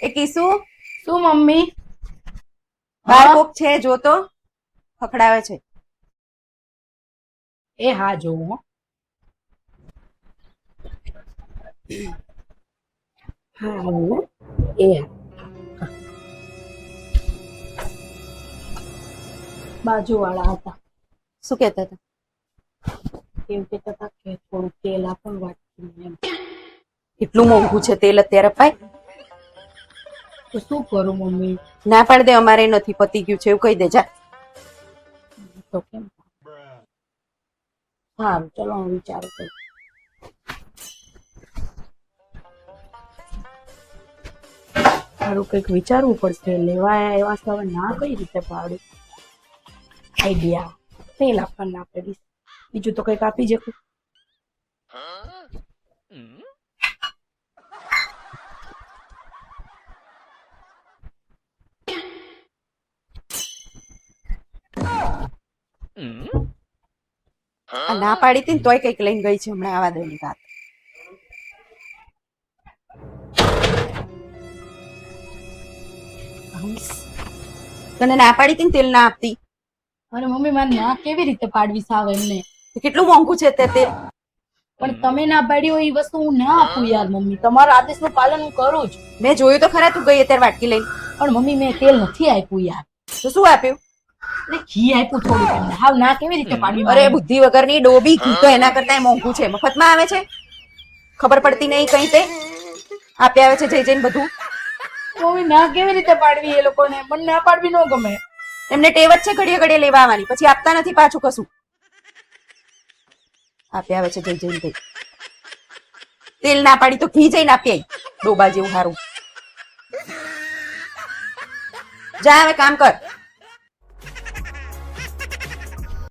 એ કિસુ? શું મમ્મી? બાર કોક છે જો તો. ખખડાવે છે. એ હા જોઉં હો. હા એ હા. બાજુ હતા. શું કહેતા હતા? કેમ કહેતા હતા કે થોડું તેલ આપણ વાટકી એટલું મોંઘું છે તેલ અત્યારે પાય તો શું કરું મમ્મી? ના પાડ દે અમારે નથી પતી ગયું છે એવું કહી દે જા. તો કેમ? સારું ચલો હું વિચારું કઈ મારું કંઈક વિચારવું પડશે. લેવા એવા સવે ના કઈ રીતે પાડું? આઈડિયા નહીં આપવાના આપણે બીજું બીજું તો કંઈક આપી શકું. ના પાડી હતી ને તોય કંઈક લઈને ગઈ છે હમણાં આવા દઈ વાત. તને ના પાડી હતી ને તેલ ના આપતી? અરે મમ્મી મારે ના કેવી રીતે પાડવી સાવ એમને? કેટલું મોંઘું છે તે તેલ? પણ તમે ના પાડી હોય એ વસ્તુ હું ના આપું યાર મમ્મી. તમારા આદેશનું પાલન હું કરું જ. મેં જોયું તો ખરા તું ગઈ અત્યારે વાટકી લઈને. પણ મમ્મી મેં તેલ નથી આપ્યું યાર. તો શું આપ્યું? એટલે ઘી આપ્યું થોડું હાવ ના કેવી રીતે પાડવી અરે બુદ્ધિ વગરની ડોબી ઘી તો એના કરતા મોંઘું છે. મફતમાં આવે છે? ખબર પડતી નહીં કઈ તે? આપી આવે છે જઈ જઈને બધું? મમ્મી ના કેવી રીતે પાડવી એ લોકોને? મને ના પાડવી ન ગમે. એમને ટેવ જ છે ઘડીએ ઘડીએ લેવા આવવાની. પછી આપતા નથી પાછું કશું. આપી આવે છે જઈ જઈને ભાઈ. તેલ ના પાડી તો ઘી જઈને આપી ડોબા જેવું સારું જા હવે કામ કર.